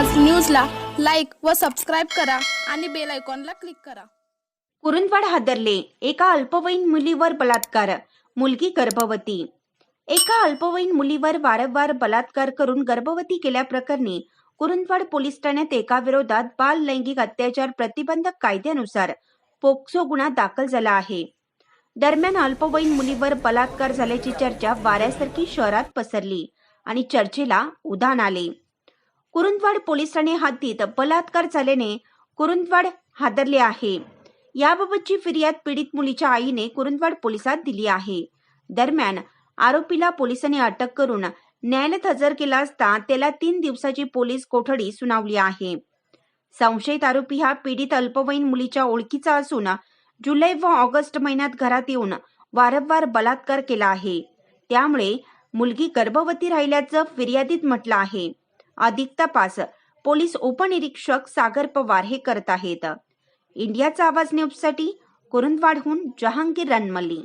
व सबस्क्राईब करा आणि बेल आयकॉनला क्लिक करा. कुरुंदवाड हादरले एका अल्पवयीन मुलीवर बलात्कार मुलगी गर्भवती. एका अल्पवयीन मुलीवर वारंवार बलात्कार करून गर्भवती केल्याप्रकरणी कुरुंदवाड पोलीस ठाण्यात एका विरोधात बाल लैंगिक अत्याचार प्रतिबंधक कायद्यानुसार पोक्सो गुन्हा दाखल झाला आहे. दरम्यान अल्पवयीन मुलीवर बलात्कार झाल्याची चर्चा वाऱ्यासारखी शहरात पसरली आणि चर्चेला उधाण आले. कुरुंदवाड पोलिसांनी ठाणे हद्दीत बलात्कार झाल्याने कुरुंदवाड हादरले आहे. याबाबतची फिर्याद पीडित मुलीच्या आईने कुरुंदवाड पोलिसात दिली आहे. दरम्यान आरोपीला पोलिसांनी अटक करून न्यायालयात हजर केला असता त्याला तीन दिवसाची पोलीस कोठडी सुनावली आहे. संशयित आरोपी हा पीडित अल्पवयीन मुलीच्या ओळखीचा असून जुलै व ऑगस्ट महिन्यात घरात येऊन वारंवार बलात्कार केला आहे. त्यामुळे मुलगी गर्भवती राहिल्याचं फिर्यादीत म्हटलं आहे. अधिक तपास पोलीस उपनिरीक्षक सागर पवार हे करत आहेत. इंडियाचा आवाज न्यूजसाठी कुरुंदवाडहून जहांगीर रनमल्ली